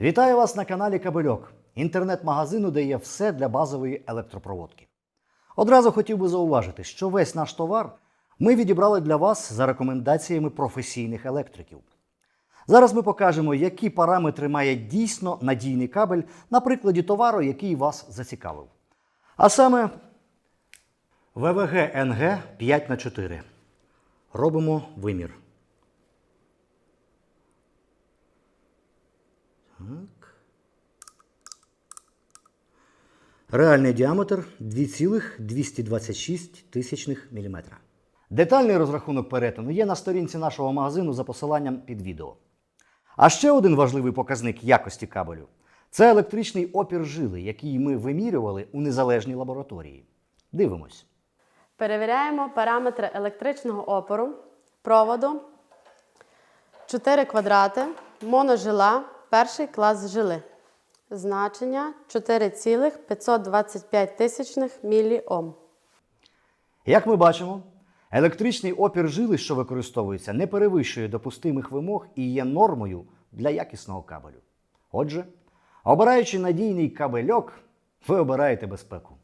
Вітаю вас на каналі Кабельок, інтернет-магазину, де є все для базової електропроводки. Одразу хотів би зауважити, що весь наш товар ми відібрали для вас за рекомендаціями професійних електриків. Зараз ми покажемо, які параметри має дійсно надійний кабель на прикладі товару, який вас зацікавив. А саме ВВГ НГ 5х4. Робимо вимір. Так. Реальний діаметр 2,226 тисячних мм. Детальний розрахунок перетину є на сторінці нашого магазину за посиланням під відео. А ще один важливий показник якості кабелю це електричний опір жили, який ми вимірювали у незалежній лабораторії. Дивимось. Перевіряємо параметри електричного опору, проводу, 4 квадрати, моножила, перший клас жили. Значення 4,525 тисячних міліом. Як ми бачимо, електричний опір жили, що використовується, не перевищує допустимих вимог і є нормою для якісного кабелю. Отже, обираючи надійний кабельок, ви обираєте безпеку.